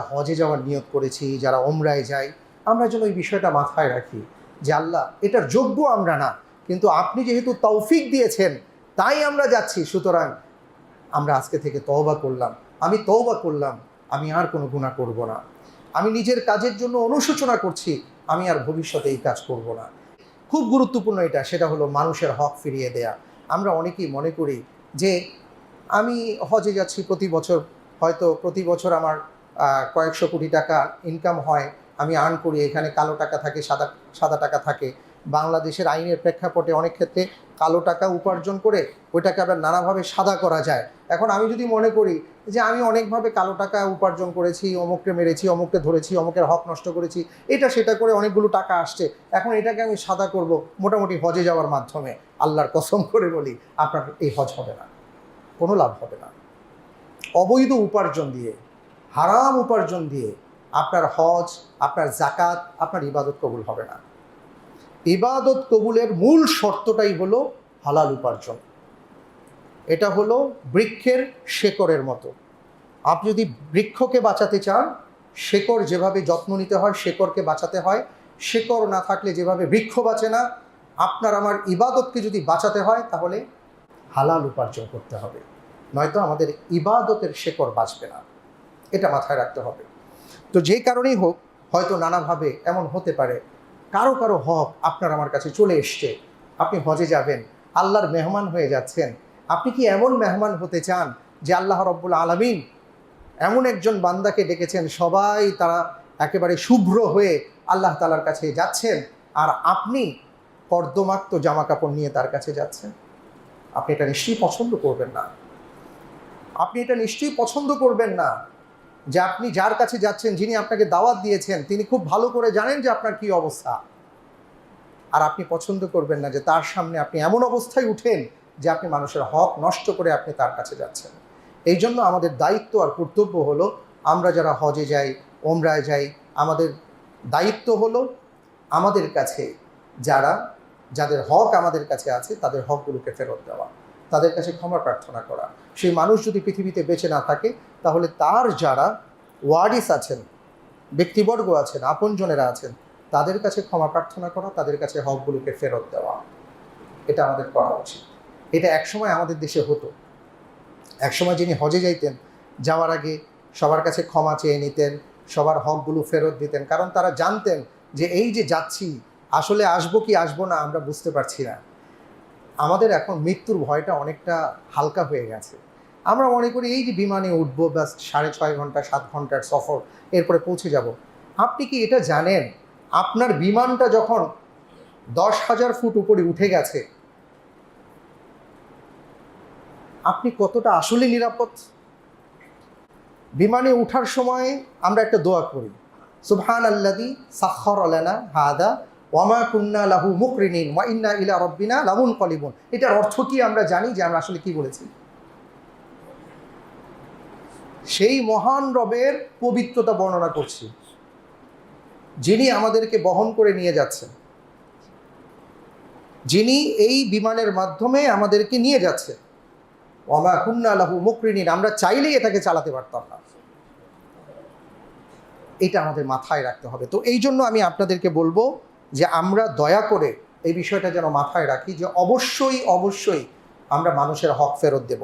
হজে যাওয়ার নিয়োগ করেছি, যারা ওমরায় যাই আমরা যেন এই বিষয়টা মাথায় রাখি যে আল্লাহ, এটার যোগ্য আমরা না। কিন্তু আপনি যেহেতু তৌফিক দিয়েছেন, তাই আমরা যাচ্ছি। সুতরাং আমরা আজকে থেকে তওবা করলাম। আমি তওবা করলাম, আমি আর কোনো গুণা করব না। আমি নিজের কাজের জন্য অনুশোচনা করছি, আমি আর ভবিষ্যতে এই কাজ করব না। খুব গুরুত্বপূর্ণ এটা, সেটা হলো মানুষের হক ফিরিয়ে দেয়া। আমরা অনেকেই মনে করি যে, আমি হজে যাচ্ছি প্রতি বছর, হয়তো প্রতি বছর আমার কয়েকশো কোটি টাকা ইনকাম হয়, আমি আর্ন করি, এখানে কালো টাকা থাকে, সাদা সাদা টাকা থাকে। বাংলাদেশের আইনের প্রেক্ষাপটে অনেক ক্ষেত্রে কালো টাকা উপার্জন করে ওইটাকে আবার নানাভাবে সাদা করা যায়। এখন আমি যদি মনে করি যে আমি অনেকভাবে কালো টাকা উপার্জন করেছি, অমুককে মেরেছি, অমুককে ধরেছি, অমুকের হক নষ্ট করেছি, এটা সেটা করে অনেকগুলো টাকা আসছে, এখন এটাকে আমি সাদা করব মোটামুটি হজে যাওয়ার মাধ্যমে। আল্লাহর কসম করে বলি, আপনার এই হজ হবে না, কোনো লাভ হবে না। অবৈধ উপার্জন দিয়ে হারাম উপার্জন দিয়ে আপনার হজ, আপনার জাকাত আপনার ইবাদত কবুল হবে না। ইবাদত কবুলের মূল শর্তটাই হলো হালাল উপার্জন। এটা হলো বৃক্ষের শেকড়ের মতো। আপনি যদি বৃক্ষকে বাঁচাতে চান, শেকড় যেভাবে যত্ন নিতে হয়, শেকড়কে বাঁচাতে হয়। শেকড় না থাকলে যেভাবে বৃক্ষ বাঁচে না, আপনার আমার ইবাদতকে যদি বাঁচাতে হয়, তাহলে হালাল উপার্জন করতে হবে। নয়তো আমাদের ইবাদতের শেকড় বাঁচবে না। এটা মাথায় রাখতে হবে। তো যে কারণেই হোক, হয়তো নানাভাবে এমন হতে পারে, কারও কারও হক আপনার আমার কাছে চলে এসছে, আপনি হজে যাবেন, আল্লাহর মেহমান হয়ে যাচ্ছেন, আপনি কি এমন মেহমান হতে চান যে আল্লাহ রব্বুল আলমিন এমন একজন বান্দাকে ডেকেছেন, সবাই তারা একেবারে শুভ্র হয়ে আল্লাহ তালার কাছে যাচ্ছেন আর আপনি কর্দমাক্ত জামা কাপড় নিয়ে তার কাছে যাচ্ছেন? আপনি এটা নিশ্চয়ই পছন্দ করবেন না। আপনি এটা নিশ্চয়ই পছন্দ করবেন না। যে আপনি যার কাছে যাচ্ছেন, যিনি আপনাকে দাওয়াত দিয়েছেন, তিনি খুব ভালো করে জানেন যে আপনার কি অবস্থা। আর আপনি পছন্দ করবেন না যে তার সামনে আপনি এমন অবস্থায় উঠেন যে আপনি মানুষের হক নষ্ট করে আপনি তার কাছে যাচ্ছেন। এই জন্য আমাদের দায়িত্ব আর কর্তব্য হলো, আমরা যারা হজে যাই, ওমরায় যাই, আমাদের দায়িত্ব হলো আমাদের কাছে যারা, যাদের হক আমাদের কাছে আছে, তাদের হকগুলোকে ফেরত দেওয়া। তাদের কাছে ক্ষমা প্রার্থনা করা। সেই মানুষ যদি পৃথিবীতে বেঁচে না থাকে, তাহলে তার যারা ওয়ারিস আছেন, ব্যক্তিবর্গ আছেন, আপনজনেরা আছেন, তাদের কাছে ক্ষমা প্রার্থনা করা, তাদের কাছে হকগুলোকে ফেরত দেওয়া। এটা আমাদের করা উচিত। এটা একসময় আমাদের দেশে হতো। একসময় যিনি হজে যাইতেন, যাওয়ার আগে সবার কাছে ক্ষমা চেয়ে নিতেন, সবার হকগুলো ফেরত দিতেন, কারণ তারা জানতেন যে এই যে যাচ্ছি, আসলে আসব কি আসব না আমরা বুঝতে পারছি না। আমাদের এখন মৃত্যুর ভয়টা অনেকটা হালকা হয়ে গেছে। আমরা মনে করি এই যে বিমানে উঠবো, ব্যাস সাড়ে ছয় ঘণ্টা, সাত ঘণ্টার সফর, এরপরে পৌঁছে যাব। আপনি কি এটা জানেন? আপনার বিমানটা যখন দশ হাজার ফুট উপরে উঠে গেছে, আপনি কতটা আসলে নিরাপদ? বিমানে উঠার সময় আমরা একটা দোয়া করি। সুবহান আল্লাদি সাক্ষর আলানা হাদা ওয়ামা কুন্না লাহু মুকরিনিন ওয়া ইন্না ইলা রব্বিনা লামুন কলিবুন। এটার অর্থ কি আমরা জানি যে আমরা আসলে কি বলেছি? সেই মহান রবের পবিত্রতা বর্ণনা করছি। যিনি আমাদেরকে বহন করে নিয়ে যাচ্ছেন। যিনি এই বিমানের মাধ্যমে আমাদেরকে নিয়ে যাচ্ছেন। ওয়ামা কুন্না লাহু মুকরিনিন, আমরা চাইলেই এটাকে চালাতে পারতাম না। এটা আমাদের মাথায় রাখতে হবে। তো এই জন্য আমি আপনাদেরকে বলব যে আমরা দয়া করে এই বিষয়টা যেন মাথায় রাখি যে অবশ্যই অবশ্যই আমরা মানুষের হক ফেরত দেব।